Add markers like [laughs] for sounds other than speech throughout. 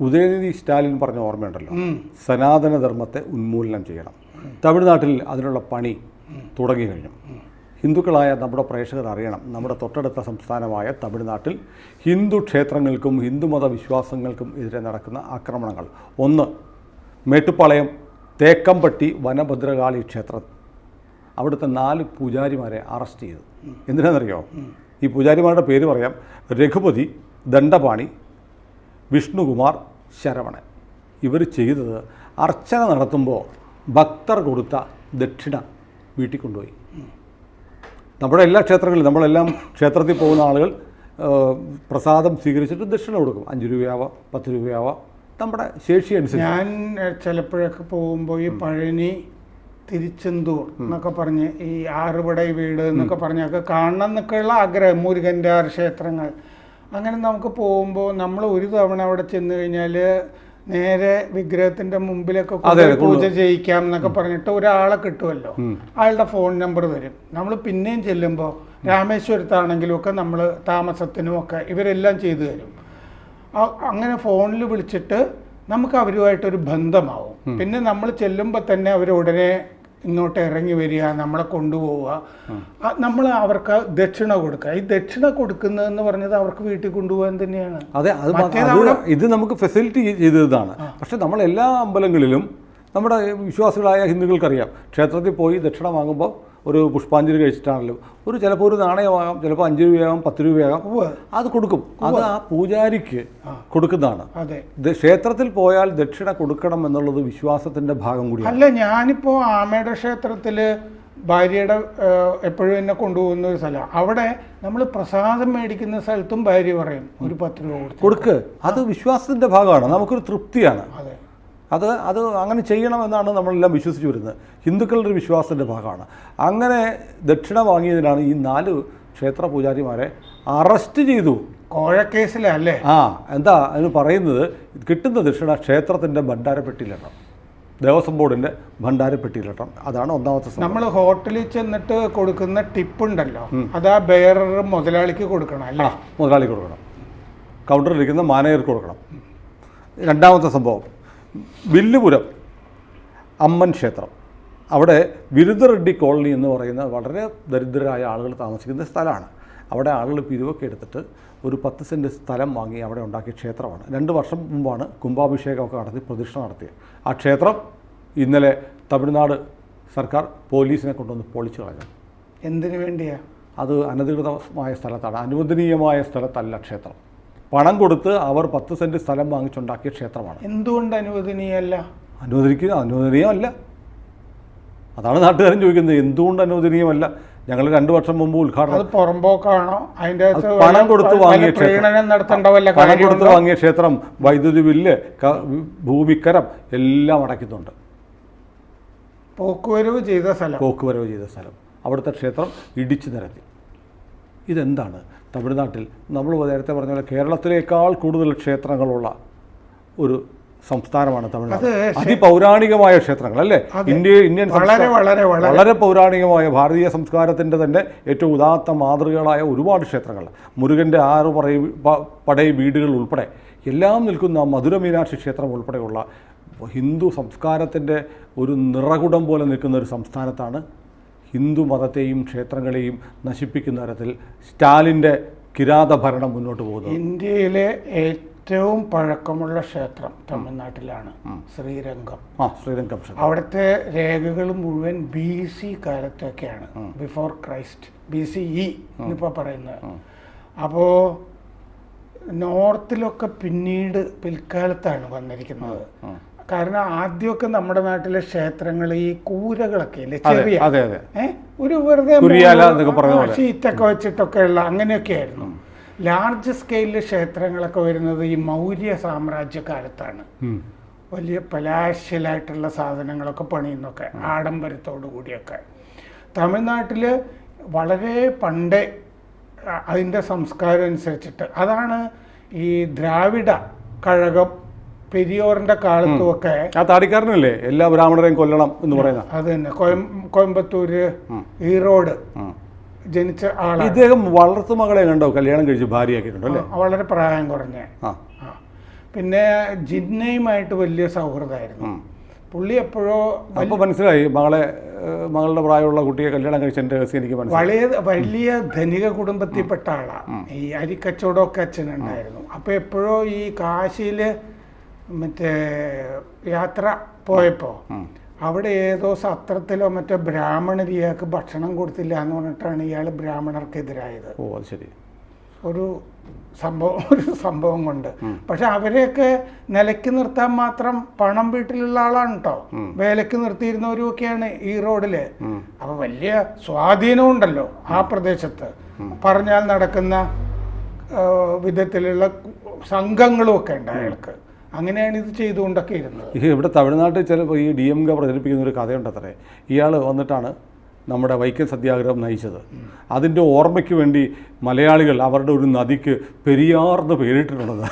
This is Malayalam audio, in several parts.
ഉദയനിധി സ്റ്റാലിൻ പറഞ്ഞ ഓർമ്മയുണ്ടല്ലോ. സനാതനധർമ്മത്തെ ഉന്മൂലനം ചെയ്യണം. തമിഴ്നാട്ടിൽ അതിനുള്ള പണി തുടങ്ങി കഴിഞ്ഞു ഹിന്ദുക്കളായ നമ്മുടെ പ്രേക്ഷകർ അറിയണം. നമ്മുടെ തൊട്ടടുത്ത സംസ്ഥാനമായ തമിഴ്നാട്ടിൽ ഹിന്ദു ക്ഷേത്രങ്ങൾക്കും ഹിന്ദുമത വിശ്വാസങ്ങൾക്കും എതിരെ നടക്കുന്ന ആക്രമണങ്ങൾ. ഒന്ന് മേട്ടുപ്പാളയം തേക്കമ്പട്ടി വനഭദ്രകാളി ക്ഷേത്രം. അവിടുത്തെ നാല് പൂജാരിമാരെ അറസ്റ്റ് ചെയ്തു. എന്തിനാണെന്നറിയോ? ഈ പൂജാരിമാരുടെ പേര് പറയാം രഘുപതി ദണ്ഡപാണി വിഷ്ണുകുമാർ ശരവണൻ. ഇവർ ചെയ്തത് അർച്ചന നടത്തുമ്പോൾ ഭക്തർ കൊടുത്ത ദക്ഷിണ വീട്ടിൽ കൊണ്ടുപോയി. നമ്മുടെ എല്ലാ ക്ഷേത്രങ്ങളിലും നമ്മളെല്ലാം ക്ഷേത്രത്തിൽ പോകുന്ന ആളുകൾ പ്രസാദം സ്വീകരിച്ചിട്ട് ദക്ഷിണ കൊടുക്കും. അഞ്ച് രൂപയാവാം പത്ത് രൂപയാവാം നമ്മുടെ ശേഷി അനുസരിച്ച്. ഞാൻ ചിലപ്പോഴൊക്കെ പോകുമ്പോൾ ഈ പഴനി തിരിച്ചെന്തൂർ എന്നൊക്കെ പറഞ്ഞ് ഈ ആറുപടൈ വീട് എന്നൊക്കെ പറഞ്ഞൊക്കെ കാണണം എന്നൊക്കെയുള്ള ആഗ്രഹം. മുരുകന്റെ ആറ് ക്ഷേത്രങ്ങൾ. അങ്ങനെ നമുക്ക് പോകുമ്പോൾ നമ്മൾ ഒരു തവണ അവിടെ ചെന്ന് കഴിഞ്ഞാൽ നേരെ വിഗ്രഹത്തിന്റെ മുമ്പിലൊക്കെ പൂജ ചെയ്യിക്കാം എന്നൊക്കെ പറഞ്ഞിട്ട് ഒരാളെ കിട്ടുമല്ലോ. അയാളുടെ ഫോൺ നമ്പർ തരും നമ്മൾ പിന്നെയും ചെല്ലുമ്പോൾ രാമേശ്വരത്താണെങ്കിലും ഒക്കെ നമ്മൾ താമസത്തിനും ഒക്കെ ഇവരെല്ലാം ചെയ്തു തരും. അങ്ങനെ ഫോണിൽ വിളിച്ചിട്ട് നമുക്ക് അവരുമായിട്ടൊരു ബന്ധമാവും. പിന്നെ നമ്മൾ ചെല്ലുമ്പോൾ തന്നെ അവർ ഉടനെ ഇങ്ങോട്ട് ഇറങ്ങി വരിക നമ്മളെ കൊണ്ടുപോവുക. നമ്മൾ അവർക്ക് ദക്ഷിണ കൊടുക്കുക. ഈ ദക്ഷിണ കൊടുക്കുന്നതെന്ന് പറഞ്ഞത് അവർക്ക് വീട്ടിൽ കൊണ്ടുപോകാൻ തന്നെയാണ്. അതെ അത് ഇത് നമുക്ക് ഫെസിലിറ്റി ചെയ്തതാണ്. പക്ഷെ നമ്മൾ എല്ലാ അമ്പലങ്ങളിലും നമ്മുടെ വിശ്വാസികളായ ഹിന്ദുക്കൾക്കറിയാം ക്ഷേത്രത്തിൽ പോയി ദക്ഷിണ വാങ്ങുമ്പോൾ ഒരു പുഷ്പാഞ്ജലി കഴിച്ചിട്ടാണല്ലോ. ഒരു ചിലപ്പോൾ ഒരു നാണയമാകാം ചിലപ്പോൾ അഞ്ച് രൂപയാകാം പത്ത് രൂപയാകാം അത് കൊടുക്കും. അത് ആ പൂജാരിക്ക് കൊടുക്കുന്നതാണ്. അതെ. ക്ഷേത്രത്തിൽ പോയാൽ ദക്ഷിണ കൊടുക്കണം എന്നുള്ളത് വിശ്വാസത്തിന്റെ ഭാഗം കൂടിയാണ്. അല്ല ഞാനിപ്പോ ആമയുടെ ക്ഷേത്രത്തിൽ ഭാര്യയുടെ എപ്പോഴും എന്നെ കൊണ്ടുപോകുന്ന ഒരു സ്ഥലം. അവിടെ നമ്മൾ പ്രസാദം മേടിക്കുന്ന സ്ഥലത്തും ഭാര്യ പറയും ഒരു പത്ത് രൂപ കൊടുക്ക്. അത് വിശ്വാസത്തിന്റെ ഭാഗമാണ്. നമുക്കൊരു തൃപ്തിയാണ്. അതെ. അത് അത് അങ്ങനെ ചെയ്യണമെന്നാണ് നമ്മളെല്ലാം വിശ്വസിച്ചു വരുന്നത്. ഹിന്ദുക്കളുടെ ഒരു വിശ്വാസത്തിന്റെ ഭാഗമാണ്. അങ്ങനെ ദക്ഷിണ വാങ്ങിയതിനാണ് ഈ നാല് ക്ഷേത്ര പൂജാരിമാരെ അറസ്റ്റ് ചെയ്തു. കോഴക്കേസിലല്ലേ? ആ എന്താ അതിന് പറയുന്നത്? കിട്ടുന്ന ദക്ഷിണ ക്ഷേത്രത്തിന്റെ ഭണ്ഡാരപ്പെട്ടിയിലെട്ടം ദേവസ്വം ബോർഡിന്റെ ഭണ്ഡാരപ്പെട്ടിയിലെട്ടം അതാണ് ഒന്നാമത്തെ നമ്മൾ ഹോട്ടലിൽ ചെന്നിട്ട് കൊടുക്കുന്ന ടിപ്പ് ഉണ്ടല്ലോ അത് ആ ബെയറർ മുതലാളിക്ക് കൊടുക്കണം അല്ല? അല്ലേ മുതലാളിക്ക് കൊടുക്കണം. കൗണ്ടറിലിരിക്കുന്ന മാനേജർക്ക് കൊടുക്കണം. രണ്ടാമത്തെ സംഭവം. വില്ലുപുരം അമ്മൻ ക്ഷേത്രം. അവിടെ വിരുദ്ധറെഡ്ഡി കോളനി എന്ന് പറയുന്ന വളരെ ദരിദ്രരായ ആളുകൾ താമസിക്കുന്ന സ്ഥലമാണ്. അവിടെ ആളുകൾ പിരിവൊക്കെ എടുത്തിട്ട് ഒരു പത്ത് സെന്റ് സ്ഥലം വാങ്ങി അവിടെ ഉണ്ടാക്കിയ ക്ഷേത്രമാണ്. രണ്ട് വർഷം മുമ്പാണ് കുംഭാഭിഷേകമൊക്കെ നടത്തി പ്രതിഷ്ഠ നടത്തിയത്. ആ ക്ഷേത്രം ഇന്നലെ തമിഴ്നാട് സർക്കാർ പോലീസിനെ കൊണ്ടുവന്ന് പൊളിച്ചു കളഞ്ഞു. എന്തിനു വേണ്ടിയാണ് അത് അനധികൃതമായ സ്ഥലത്താണ്. അനുവദനീയമായ സ്ഥലത്തല്ല ക്ഷേത്രം. പണം കൊടുത്ത് അവർ പത്ത് സെന്റ് സ്ഥലം വാങ്ങിച്ചുണ്ടാക്കിയ ക്ഷേത്രമാണ്. എന്തുകൊണ്ട് അനുവദനീയല്ല? അനുവദിക്കുക അനുവദനീയമല്ല. അതാണ് നാട്ടുകാരൻ ചോദിക്കുന്നത് എന്തുകൊണ്ട് അനുവദനീയമല്ല? ഞങ്ങൾ രണ്ടു വർഷം മുമ്പ് ഉദ്ഘാടനം പുറമ്പോക്കാണോ? അതിന്റെ പണം കൊടുത്ത് വാങ്ങിയ ക്ഷേത്രം. പണം കൊടുത്ത് വാങ്ങിയ ക്ഷേത്രം വൈദ്യുതി ബില്ല് ഭൂമിക്കരം എല്ലാം അടയ്ക്കുന്നുണ്ട്. പോക്കുവരവ് ചെയ്ത സ്ഥലം. പോക്കുവരവ് ചെയ്ത സ്ഥലം. അവിടുത്തെ ക്ഷേത്രം ഇടിച്ചു നിരത്തി. ഇതെന്താണ്? തമിഴ്നാട്ടിൽ. നമ്മൾ നേരത്തെ പറഞ്ഞ പോലെ കേരളത്തിലേക്കാൾ കൂടുതൽ ക്ഷേത്രങ്ങളുള്ള ഒരു സംസ്ഥാനമാണ് തമിഴ്നാട്. അതിപൗരാണികമായ ക്ഷേത്രങ്ങൾ അല്ലേ ഇന്ത്യ ഇന്ത്യൻ വളരെ വളരെ വളരെ. വളരെ പൗരാണികമായ ഭാരതീയ സംസ്കാരത്തിന്റെ തന്നെ ഏറ്റവും ഉദാത്ത മാതൃകകളായ ഒരുപാട് ക്ഷേത്രങ്ങൾ. മുരുകന്റെ ആറ് പറയ പടയ വീടുകൾ ഉൾപ്പെടെ എല്ലാം നിൽക്കുന്ന മധുര മീനാക്ഷി ക്ഷേത്രം ഉൾപ്പെടെയുള്ള ഹിന്ദു സംസ്കാരത്തിന്റെ ഒരു നിറകുടം പോലെ നിൽക്കുന്ന ഒരു സംസ്ഥാനത്താണ് ഹിന്ദു മതത്തെയും ക്ഷേത്രങ്ങളെയും നശിപ്പിക്കുന്ന തരത്തിൽ സ്റ്റാലിന്റെ കിരാത ഭരണം മുന്നോട്ട് പോകുന്നത്. ഇന്ത്യയിലെ ഏറ്റവും പഴക്കമുള്ള ക്ഷേത്രം തമിഴ്നാട്ടിലാണ് ശ്രീരംഗം. ആ ശ്രീരംഗം അവിടുത്തെ രേഖകൾ മുഴുവൻ B C കാലത്തൊക്കെയാണ് before Christ B C E എന്നിപ്പോൾ പറയുന്നത്. അപ്പോൾ നോർത്തിലൊക്കെ പിന്നീട് പിൽക്കാലത്താണ് വന്നിരിക്കുന്നത്. കാരണം ആദ്യമൊക്കെ നമ്മുടെ നാട്ടിലെ ക്ഷേത്രങ്ങൾ ഈ കൂരകളൊക്കെ ഇല്ലേ? ചെറിയ. ഒരു വെറുതെ. ഷീറ്റൊക്കെ വെച്ചിട്ടൊക്കെ ഉള്ള അങ്ങനെയൊക്കെ ആയിരുന്നു. ലാർജ് സ്കെയിലിൽ ക്ഷേത്രങ്ങളൊക്കെ വരുന്നത് ഈ മൗര്യ സാമ്രാജ്യ കാലത്താണ്. വലിയ പലാശ്യലായിട്ടുള്ള സാധനങ്ങളൊക്കെ പണിയുന്നൊക്കെ ആഡംബരത്തോടു കൂടിയൊക്കെ. തമിഴ്നാട്ടിൽ വളരെ പണ്ടേ അതിന്റെ അതിന്റെ സംസ്കാരം അനുസരിച്ചിട്ട് അതാണ് ഈ ദ്രാവിഡ കഴകം പെരിയോറിന്റെ കാലത്തുമൊക്കെ ആ താടിക്കാരനല്ലേ? എല്ലാ ബ്രാഹ്മണരെയും കൊല്ലണം എന്ന് പറയുന്ന. അത് തന്നെ. കോയം കോയമ്പത്തൂര് ഈറോഡ് ജനിച്ച ആളാണ്. ഇദ്ദേഹം വളർത്തു മകളെ കണ്ടോ? കല്യാണം കഴിച്ച് ഭാര്യയാക്കിയിട്ടുണ്ടോ അല്ലേ? വളരെ പ്രായം കുറഞ്ഞ. പിന്നെ ജിന്നയുമായിട്ട് വലിയ സൗഹൃദമായിരുന്നു. പുള്ളി എപ്പോഴോ അപ്പോൾ മനസ്സിലായി മകളെ മകളുടെ പ്രായമുള്ള കുട്ടിയെ കല്യാണം കഴിച്ചതിന്റെ രഹസ്യം എനിക്ക് മനസ്സിലായി. വളരെ വലിയ ധനിക കുടുംബത്തിൽപ്പെട്ട ആളാണ് ഈ അരിക്കച്ചവടമൊക്കെ അച്ഛനുണ്ടായിരുന്നു. അപ്പൊ എപ്പോഴോ ഈ കാശിയിൽ മറ്റേ യാത്ര പോയപ്പോ അവിടെ ഏതോ സത്രത്തിലോ മറ്റോ ബ്രാഹ്മണർ ഇയാൾക്ക് ഭക്ഷണം കൊടുത്തില്ല എന്ന് പറഞ്ഞിട്ടാണ് ഇയാൾ ബ്രാഹ്മണർക്കെതിരായത്. ഓ അത് ശരി. ഒരു സംഭവം [laughs] ഒരു സംഭവം കൊണ്ട്. പക്ഷെ അവരെയൊക്കെ നിലയ്ക്ക് നിർത്താൻ മാത്രം പണം വീട്ടിലുള്ള ആളാണ് കേട്ടോ വേലയ്ക്ക് നിർത്തിയിരുന്നവരും ഒക്കെയാണ് ഈ റോഡിൽ. അപ്പൊ വലിയ സ്വാധീനം ഉണ്ടല്ലോ ആ പ്രദേശത്ത്. പറഞ്ഞാൽ നടക്കുന്ന വിധത്തിലുള്ള സംഘങ്ങളും ഒക്കെ ഉണ്ട് അയാൾക്ക്. അങ്ങനെയാണ് ഇത് ചെയ്തുകൊണ്ടൊക്കെ ഇരുന്നത്. ഇവിടെ തമിഴ്നാട്ടിൽ ചിലപ്പോൾ ഈ ഡി എം കെ പ്രചരിപ്പിക്കുന്ന ഒരു കഥയുണ്ട് അത്രേ ഇയാൾ വന്നിട്ടാണ് നമ്മുടെ വൈക്കം സത്യാഗ്രഹം നയിച്ചത്. അതിന്റെ ഓർമ്മയ്ക്ക് വേണ്ടി മലയാളികൾ അവരുടെ ഒരു നദിക്ക് പെരിയാർന്ന് പേരിട്ടിട്ടുള്ളത്.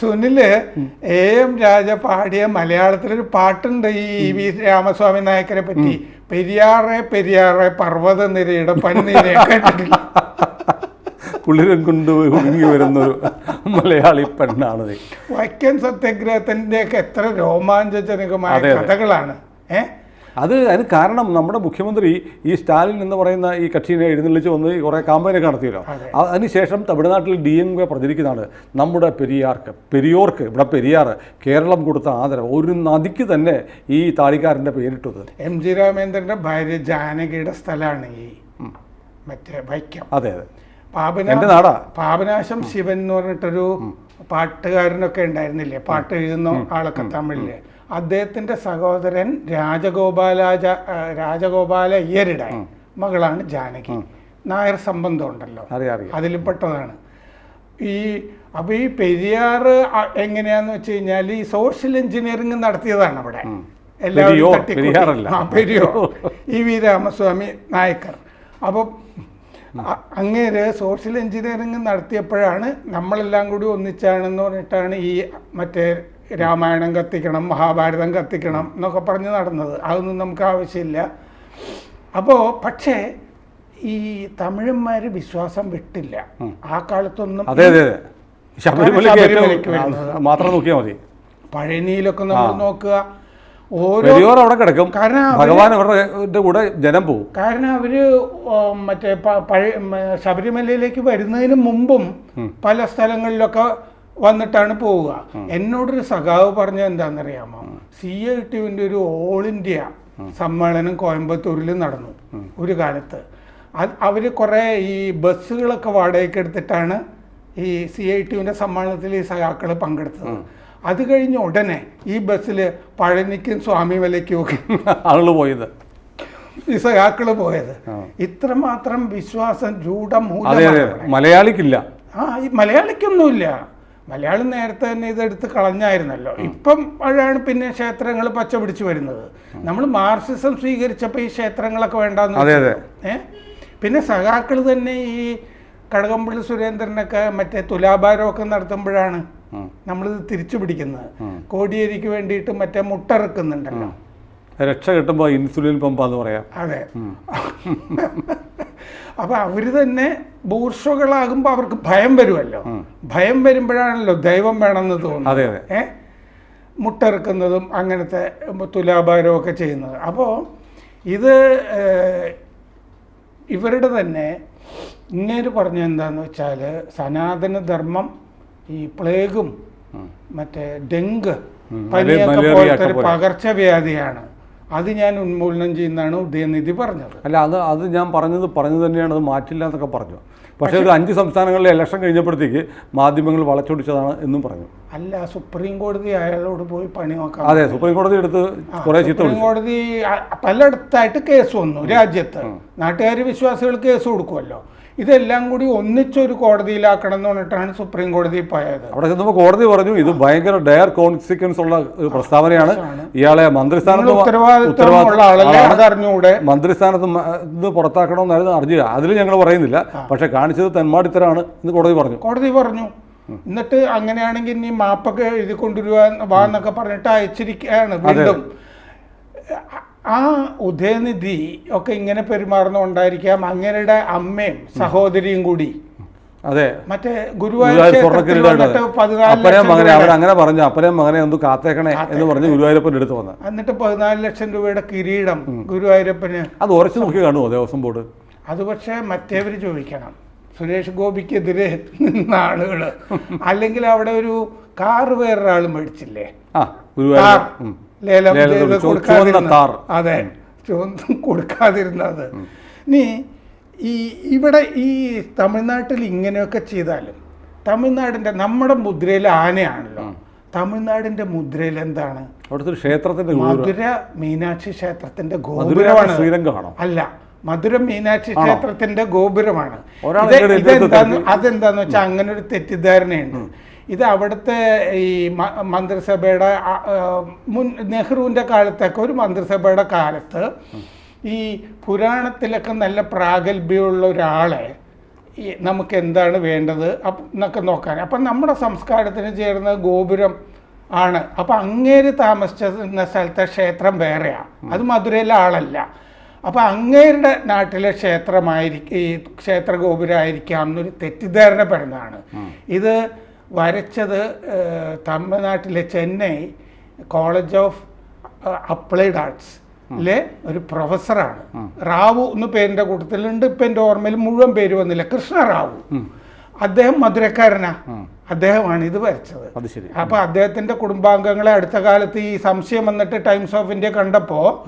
സുനിൽ എ എം രാജ പാടിയ മലയാളത്തിലൊരു പാട്ടുണ്ട് ഈ വി രാമസ്വാമി നായക്കരെ പറ്റി. പെരിയാറെ പെരിയാറെ പർവത നിരയുടെ പനിനിരയെ കേട്ടിട്ടില്ല. കുളിരൻ കൊണ്ട് ഒഴുങ്ങി വരുന്നൊരു മലയാളി പെണ്ണാണത് വൈക്കം സത്യാഗ്രഹത്തിന്റെ ഒക്കെ എത്ര രോമാഞ്ചജനകമായ. കഥകളാണ്. ഏ? അത് അതിന് കാരണം നമ്മുടെ മുഖ്യമന്ത്രി ഈ സ്റ്റാലിൻ എന്ന് പറയുന്ന ഈ കക്ഷിനെ എഴുന്നള്ളിച്ച് വന്ന് കുറേ കാമ്പയിനൊക്കെ നടത്തിയല്ലോ. അതിനുശേഷം തമിഴ്നാട്ടിൽ ഡി എം കെ പ്രചരിക്കുന്നതാണ്. നമ്മുടെ പെരിയാർക്ക് പെരിയോർക്ക് ഇവിടെ പെരിയാർ കേരളം കൊടുത്ത ആദരം ഒരു നദിക്ക് തന്നെ ഈ താളിക്കാരന്റെ പേരിട്ടത്. എം ജി രാമേന്ദ്രന്റെ ഭാര്യ ജാനകിയുടെ സ്ഥലമാണ് ഈ മറ്റേ വൈക്കം. അതെ അതെ. നാടാ. പാപനാശം ശിവൻ എന്ന് പറഞ്ഞിട്ടൊരു പാട്ടുകാരനൊക്കെ ഉണ്ടായിരുന്നില്ലേ? പാട്ട് എഴുതുന്ന ആളൊക്കെ തമിഴിൽ. അദ്ദേഹത്തിന്റെ സഹോദരൻ രാജഗോപാലാച രാജഗോപാല അയ്യരുടെ മകളാണ് ജാനകി. നായർ സംബന്ധം ഉണ്ടല്ലോ. അതിലും പെട്ടതാണ്. ഈ അപ്പൊ ഈ പെരിയാർ എങ്ങനെയാന്ന് വെച്ച് കഴിഞ്ഞാൽ ഈ സോഷ്യൽ എഞ്ചിനീയറിംഗ് നടത്തിയതാണ് അവിടെ. എല്ലാവരും ഈ പെരിയോർ [laughs] ഇ വി രാമസ്വാമി നായക്കർ. അപ്പം അ- അങ്ങേര് സോഷ്യൽ എഞ്ചിനീയറിംഗ് നടത്തിയപ്പോഴാണ് നമ്മളെല്ലാം കൂടി ഒന്നിച്ചാണെന്ന് പറഞ്ഞിട്ടാണ് ഈ മറ്റേ രാമായണം കത്തിക്കണം മഹാഭാരതം കത്തിക്കണം എന്നൊക്കെ പറഞ്ഞ് നടന്നത്. അതൊന്നും നമുക്ക് ആവശ്യമില്ല. അപ്പോൾ പക്ഷേ ഈ തമിഴന്മാർ വിശ്വാസം വിട്ടില്ല. ആ കാലത്തൊന്നും അതെ അതെ ശബരിമലയ്ക്ക് മാത്രം നോക്കിയാൽ മതി. പഴനിയിലൊക്കെ നമ്മൾ നോക്കുക. പെരിയോർ അവിടെ കിടക്കും. ഭഗവാൻ അവരുടെ കൂടെ ജനം പോകും കാരണം അവർ മറ്റേ പഴയ ശബരിമലയിലേക്ക് വരുന്നതിന് മുമ്പും പല സ്ഥലങ്ങളിലൊക്കെ വന്നിട്ടാണ് പോവുക. എന്നോടൊരു സഖാവ് പറഞ്ഞത് എന്താണെന്നറിയാമോ സി എ ടിവിന്റെ ഒരു ഓൾ ഇന്ത്യ സമ്മേളനം കോയമ്പത്തൂരിൽ നടന്നു ഒരു കാലത്ത്. അത് അവർ കുറേ ഈ ബസ്സുകളൊക്കെ വാടകയ്ക്ക് എടുത്തിട്ടാണ് ഈ സി ഐ ടിവിന്റെ സമ്മേളനത്തിൽ ഈ സഖാക്കൾ പങ്കെടുത്തത്. അത് കഴിഞ്ഞ ഉടനെ ഈ ബസ്സിൽ പഴനിക്കും സ്വാമിമലയ്ക്കും ഒക്കെ ആളുകൾ പോയത്. ഈ സഖാക്കൾ പോയത്. ഇത്രമാത്രം വിശ്വാസം രൂഢമൂല മലയാളിക്കില്ല. ആ ഈ മലയാളിക്കൊന്നുമില്ല. മലയാളം നേരത്തെ തന്നെ ഇതെടുത്ത് കളഞ്ഞായിരുന്നല്ലോ. ഇപ്പം അഴാണ് പിന്നെ ക്ഷേത്രങ്ങൾ പച്ച പിടിച്ചു വരുന്നത്. നമ്മൾ മാർസിസം സ്വീകരിച്ചപ്പോൾ ഈ ക്ഷേത്രങ്ങളൊക്കെ വേണ്ടെന്ന്. ഏ? പിന്നെ സഖാക്കൾ തന്നെ ഈ കടകംപള്ളി സുരേന്ദ്രനൊക്കെ മറ്റേ തുലാഭാരമൊക്കെ നടത്തുമ്പോഴാണ് നമ്മളിത് തിരിച്ചു പിടിക്കുന്നത്. കോടിയേരിക്ക് വേണ്ടിയിട്ട് മറ്റേ മുട്ടറക്കുന്നുണ്ടല്ലോ. രക്ഷ കിട്ടുമ്പോൾ ഇൻസുലിൻ പമ്പാന്ന് പറയാം. അതെ. [laughs] അപ്പൊ അവർ തന്നെ ബൂർഷകളാകുമ്പോ അവർക്ക് ഭയം വരുമല്ലോ. ഭയം വരുമ്പോഴാണല്ലോ ദൈവം വേണമെന്ന് തോന്നുന്നത്. അതെ അതെ. ഏ? മുട്ടിറക്കുന്നതും അങ്ങനത്തെ തുലാഭാരവും ഒക്കെ ചെയ്യുന്നത്. അപ്പോൾ ഇത് ഏഹ്, ഇവരുടെ തന്നെ ഇങ്ങനെ പറഞ്ഞ എന്താന്ന് വെച്ചാൽ സനാതനധർമ്മം ഈ പ്ലേഗും മറ്റേ ഡെങ്ക് പനിയൊക്കെ പോലത്തെ ഒരു പകർച്ചവ്യാധിയാണ്. അത് ഞാൻ ഉന്മൂലനം ചെയ്യുന്നതാണ് ഉദയനിധി പറഞ്ഞത്. അല്ല അത് അത് ഞാൻ പറഞ്ഞത് പറഞ്ഞു തന്നെയാണ് അത് മാറ്റില്ല എന്നൊക്കെ പറഞ്ഞു. പക്ഷേ ഒരു അഞ്ച് സംസ്ഥാനങ്ങളിലെ ഇലക്ഷൻ കഴിഞ്ഞപ്പോഴത്തേക്ക് മാധ്യമങ്ങൾ വളച്ചൊടിച്ചതാണ് എന്നും പറഞ്ഞു. അല്ല സുപ്രീം കോടതി അയാളോട് പോയി പണി നോക്കാം അതെ സുപ്രീം കോടതി എടുത്ത് കുറേ സുപ്രീം കോടതി പലയിടത്തായിട്ട് കേസ് വന്നു രാജ്യത്ത്. നാട്ടുകാർ വിശ്വാസികൾ കേസ് കൊടുക്കുമല്ലോ. ഇതെല്ലാം കൂടി ഒന്നിച്ചൊരു കോടതിയിലാക്കണം എന്ന് പറഞ്ഞിട്ടാണ് സുപ്രീം കോടതി പോയത്. അവിടെ ചെന്നപ്പോൾ കോടതി പറഞ്ഞു ഇത് ഭയങ്കര ഡയർ കോൺസിക്വൻസ് ഉള്ള ഒരു പ്രസ്താവനയാണ്. ഇയാളെ മന്ത്രിസ്ഥാനത്ത് ഉത്തരവാദിത്തമുള്ള മന്ത്രിസ്ഥാനത്ത് ഇത് പുറത്താക്കണമെന്നായിരുന്നു അർജി അതിൽ ഞങ്ങൾ പറയുന്നില്ല. പക്ഷെ കാണിച്ചത് തെന്മാടിത്തരാണ് എന്ന് കോടതി പറഞ്ഞു. കോടതി പറഞ്ഞു. എന്നിട്ട് അങ്ങനെയാണെങ്കിൽ ഇനി മാപ്പൊക്കെ എഴുതി കൊണ്ടുവരുവാന്നൊക്കെ വാ എന്നൊക്കെ പറഞ്ഞിട്ട് അയച്ചിരിക്കുകയാണ് വീണ്ടും. ആ ഉദയനിധി ഒക്കെ ഇങ്ങനെ പെരുമാറുന്നുണ്ടായിരിക്കാം അങ്ങനെയുടെ അമ്മയും സഹോദരിയും കൂടി. അതെ. മറ്റേ ഗുരുവായൂർ ഗുരുവായൂർ ക്ഷേത്രത്തിൽ സ്വർണക്കിരീടം വന്നിട്ട് പതിനാല് അപ്പനെ ലക്ഷം മകനെ അവരങ്ങനെ പറഞ്ഞു അപ്പനെയും മകനെ ഒന്ന് കാത്തേക്കണേ എന്ന് പറഞ്ഞ് ഗുരുവായൂരപ്പന്റെ അടുത്ത് വന്ന്. എന്നിട്ട് പതിനാല് ലക്ഷം രൂപയുടെ കിരീടം ഗുരുവായൂരപ്പന് അത് ഉറച്ചു നോക്കി കാണുമോ ദേവസ്വം ബോർഡ്? അത് പക്ഷേ മറ്റേവർ ചോദിക്കണം. സുരേഷ് ഗോപിക്കെതിരെ നിന്ന ആളുകൾ [laughs] അല്ലെങ്കിൽ അവിടെ ഒരു കാറ് വേറൊരാൾ മേടിച്ചില്ലേ ആ ഗുരുവായൂർ. ലേലം ചെയ്ത് കൊടുക്കാതിരുന്ന- അതെ കൊടുക്കാതിരുന്നത്. നീ ഈ ഇവിടെ ഈ തമിഴ്നാട്ടിൽ ഇങ്ങനെയൊക്കെ ചെയ്താലും തമിഴ്നാടിന്റെ നമ്മുടെ മുദ്രയിൽ ആനയാണല്ലോ. തമിഴ്നാടിന്റെ മുദ്രയിൽ എന്താണ്? അവിടുത്തെ ക്ഷേത്രത്തിന്റെ മധുര മീനാക്ഷി ക്ഷേത്രത്തിന്റെ ഗോപുരമാണ്. ശ്രീരംഗമാണോ? അല്ല മധുര മീനാക്ഷി ക്ഷേത്രത്തിന്റെ ഗോപുരമാണ്. ഇതെന്താന്ന് അതെന്താന്ന് വെച്ചാൽ അങ്ങനെ ഒരു തെറ്റിദ്ധാരണയുണ്ട്. ഇത് അവിടുത്തെ ഈ മന്ത്രിസഭയുടെ മുൻ നെഹ്റുവിന്റെ കാലത്തൊക്കെ ഒരു മന്ത്രിസഭയുടെ കാലത്ത് ഈ പുരാണത്തിലൊക്കെ നല്ല പ്രാഗൽഭ്യമുള്ള ഒരാളെ നമുക്ക് എന്താണ് വേണ്ടത് എന്നൊക്കെ നോക്കാൻ. അപ്പം നമ്മുടെ സംസ്കാരത്തിന് ചേർന്ന ഗോപുരം ആണ്. അപ്പം അങ്ങേര് താമസിച്ചിരുന്ന സ്ഥലത്തെ ക്ഷേത്രം വേറെയാണ് അത് മധുരയിലെ ആളല്ല. അപ്പം അങ്ങേരുടെ നാട്ടിലെ ക്ഷേത്രമായിരിക്കും ഈ ക്ഷേത്ര ഗോപുരമായിരിക്കാം എന്നൊരു തെറ്റിദ്ധാരണപ്പെടുന്നതാണ് ഇത് വരച്ചത് തമിഴ്നാട്ടിലെ Chennai college of applied arts ിലെ ഒരു പ്രൊഫസറാണ്. റാവു എന്ന പേരിന്റെ കൂട്ടത്തിലുണ്ട്. ഇപ്പം എന്റെ ഓർമ്മയിൽ മുഴുവൻ പേര് വന്നില്ല. കൃഷ്ണ റാവു. അദ്ദേഹം മധുരക്കാരനാ. അദ്ദേഹമാണ് ഇത് വരച്ചത്. അപ്പൊ അദ്ദേഹത്തിന്റെ കുടുംബാംഗങ്ങളെ അടുത്ത കാലത്ത് ഈ സംശയം വന്നിട്ട് ടൈംസ് ഓഫ് ഇന്ത്യ കണ്ടപ്പോ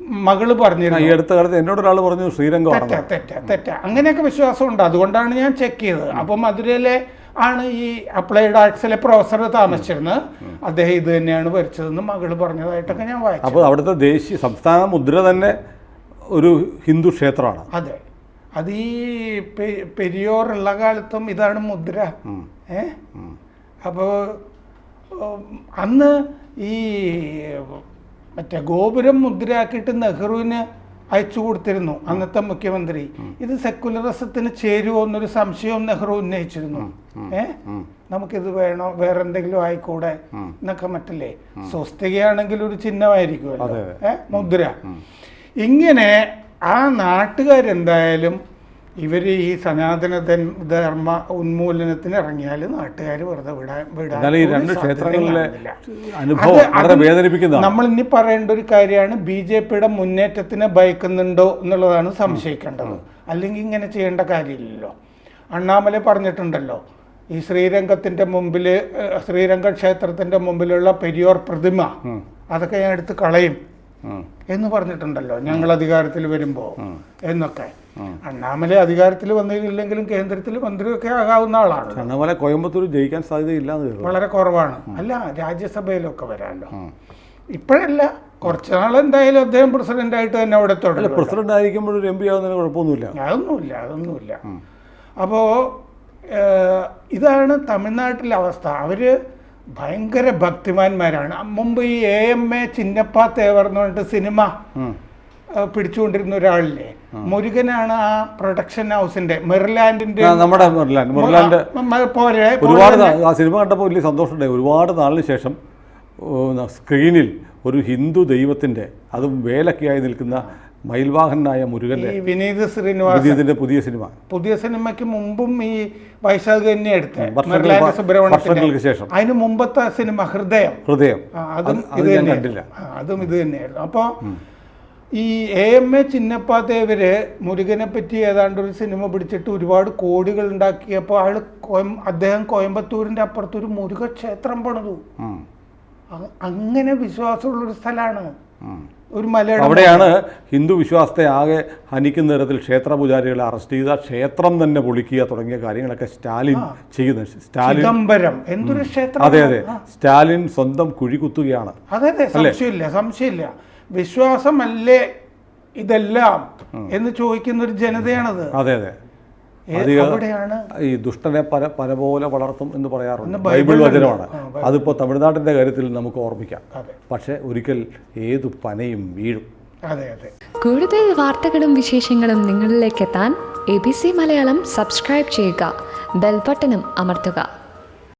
മകൾ പറഞ്ഞിരുന്നു. ഈ അടുത്ത കാലത്ത് എന്നോട് ഒരാൾ പറഞ്ഞു ശ്രീരംഗമാണ് തെറ്റ തെറ്റ തെറ്റ. വിശ്വാസം ഉണ്ട് അതുകൊണ്ടാണ് ഞാൻ ചെക്ക് ചെയ്തത്. അപ്പോൾ മധുരയിലെ ആണ് ഈ അപ്ലൈഡ് ആർട്സിലെ പ്രൊഫസർ താമസിച്ചിരുന്നത്. അദ്ദേഹം ഇത് തന്നെയാണ് വരച്ചതെന്ന് മകൾ പറഞ്ഞതായിട്ടൊക്കെ ഞാൻ വായിച്ചു. അപ്പോൾ അവിടുത്തെ ദേശീയ സംസ്ഥാന മുദ്ര തന്നെ ഒരു ഹിന്ദു ക്ഷേത്രമാണ്. അതെ. അത് ഈ പെരിയോറുള്ള കാലത്തും ഇതാണ് മുദ്ര. ഏ? അപ്പോൾ അന്ന് ഈ മറ്റേ ഗോപുരം മുദ്രയാക്കിയിട്ട് നെഹ്റുവിന് അയച്ചു കൊടുത്തിരുന്നു അന്നത്തെ മുഖ്യമന്ത്രി. ഇത് സെക്കുലറിസത്തിന് ചേരുവോ എന്നൊരു സംശയവും നെഹ്റു ഉന്നയിച്ചിരുന്നു. ഏ? നമുക്കിത് വേണോ? വേറെ എന്തെങ്കിലും ആയിക്കൂടെ എന്നൊക്കെ മറ്റല്ലേ? സ്വസ്തികയാണെങ്കിൽ ഒരു ചിഹ്നമായിരിക്കുമല്ലോ. ഏ? മുദ്ര. ഇങ്ങനെ ആ നാട്ടുകാരെന്തായാലും ഇവർ ഈ സനാതന ധർമ്മ ഉന്മൂലനത്തിന് ഇറങ്ങിയാൽ നാട്ടുകാർ വെറുതെ വിടാൻ വിടാൻ ഈ രണ്ട് ക്ഷേത്രങ്ങളിലെ. അനുഭവം വേദനിപ്പിക്കുന്നതാണ്. നമ്മൾ ഇനി പറയേണ്ട ഒരു കാര്യമാണ് ബി ജെ പിയുടെ മുന്നേറ്റത്തിനെ ഭയക്കുന്നുണ്ടോ എന്നുള്ളതാണ് സംശയിക്കേണ്ടത്. അല്ലെങ്കിൽ ഇങ്ങനെ ചെയ്യേണ്ട കാര്യമില്ലല്ലോ. അണ്ണാമല പറഞ്ഞിട്ടുണ്ടല്ലോ ഈ ശ്രീരംഗത്തിന്റെ മുമ്പിൽ ശ്രീരംഗ ക്ഷേത്രത്തിന്റെ മുമ്പിലുള്ള പെരിയോർ പ്രതിമ അതൊക്കെ ഞാൻ എടുത്ത് കളയും. എന്ന് പറഞ്ഞിട്ടുണ്ടല്ലോ ഞങ്ങൾ അധികാരത്തിൽ വരുമ്പോൾ എന്നൊക്കെ. അണ്ണാമലെ അധികാരത്തിൽ വന്നില്ലെങ്കിലും കേന്ദ്രത്തിൽ മന്ത്രിയൊക്കെ ആകാവുന്ന ആളാണ്. കോയമ്പത്തൂർ ജയിക്കാൻ സാധ്യതയില്ല വളരെ കുറവാണ്. അല്ല രാജ്യസഭയിലൊക്കെ വരാമല്ലോ ഇപ്പോഴല്ല കുറച്ച് നാൾ എന്തായാലും അദ്ദേഹം പ്രസിഡന്റ് ആയിട്ട് തന്നെ അവിടെ തുടരും പ്രസിഡന്റ് ആയിരിക്കുമ്പോൾ ഒരു എം പി ആവുന്നതിന് കുഴപ്പമൊന്നുമില്ല. അതൊന്നുമില്ല അതൊന്നുമില്ല. അപ്പോൾ ഇതാണ് തമിഴ്നാട്ടിലെ അവസ്ഥ. അവർ ഭയങ്കര ഭക്തിമാന്മാരാണ്. മുമ്പ് ഈ A M A Chinnappa Thevar എന്ന് പറഞ്ഞിട്ട് സിനിമ പിടിച്ചുകൊണ്ടിരുന്ന ഒരാളില്ലേ? മുരുകനാണ് ആ പ്രൊഡക്ഷൻ ഹൗസിന്റെ മെറിലാൻഡിന്റെ നമ്മുടെ മെറിലാൻഡ് മെറിലാൻഡ് മ- ഒരുപാട് ആ സിനിമ കണ്ടപ്പോൾ വലിയ സന്തോഷമുണ്ടായി. ഒരുപാട് നാളിന് ശേഷം സ്ക്രീനിൽ ഒരു ഹിന്ദു ദൈവത്തിന്റെ അതും വേലൊക്കെയായി നിൽക്കുന്ന മയിൽവാഹനായ മുരുകന്റെ വിനീത വിനീത് ശ്രീനിവാസ് പുതിയ സിനിമ. പുതിയ സിനിമയ്ക്ക് മുമ്പും ഈ വൈശാഖ് തന്നെ എടുത്ത വർഷങ്ങൾ- സുബ്രഹ്മണ്യത്തിന്റെ വർഷങ്ങൾക്ക് ശേഷം. അതിന് മുമ്പത്തെ സിനിമ ഹൃദയം. ഹൃദയം. അതും ഇത് കണ്ടില്ല. അതും ഇത് തന്നെയായിരുന്നു. അപ്പോൾ ഈ എ എം എ ചിന്നപ്പാദേവര് മുരുകനെ പറ്റി ഏതാണ്ട് ഒരു സിനിമ പിടിച്ചിട്ട് ഒരുപാട് കോടികൾ ഉണ്ടാക്കിയപ്പോൾ അയാൾ കോയം അദ്ദേഹം കോയമ്പത്തൂരിന്റെ അപ്പുറത്ത് ഒരു മുരുക ക്ഷേത്രം പണിതു. അങ്ങനെ വിശ്വാസമുള്ള അങ്ങനെ വിശ്വാസമുള്ളൊരു സ്ഥലമാണ്. ഒരു മലയുടെ അവിടെയാണ് ഹിന്ദു വിശ്വാസത്തെ ആകെ ഹനിക്കുന്ന തരത്തിൽ ക്ഷേത്ര പൂജാരികളെ അറസ്റ്റ് ചെയ്ത ക്ഷേത്രം തന്നെ പൊളിക്കുക തുടങ്ങിയ കാര്യങ്ങളൊക്കെ സ്റ്റാലിൻ ചെയ്യുന്ന സ്റ്റാലിൻ ചിദംബരം എന്തൊരു ക്ഷേത്രം അതെ. അതെ സ്റ്റാലിൻ സ്വന്തം കുഴി കുത്തുകയാണ്. അതെ അതെ. സംശയമില്ല സംശയമില്ല. വിശ്വാസമല്ലേ ഇതെല്ലാം എന്ന് ചോദിക്കുന്ന ഒരു ജനതയാണത്. അതെ അത്. അവിടെയാണ് ഈ ദുഷ്ടനെ പല പല പോലെ വളർത്തും എന്ന് പറയാറുണ്ട്. ബൈബിൾ വചനമാണ്. അതിപ്പോ അതിപ്പോൾ തമിഴ്നാട്ടിന്റെ കാര്യത്തിൽ നമുക്ക് ഓർമ്മിക്കാം. പക്ഷെ പക്ഷേ ഒരിക്കൽ ഏതു പനയും വീഴും. അതെ അതെ. കൂടുതൽ വാർത്തകളും വിശേഷങ്ങളും നിങ്ങളിലേക്ക് എത്താൻ A B C Malayalam subscribe ചെയ്യുക. ബെൽബട്ടനും അമർത്തുക.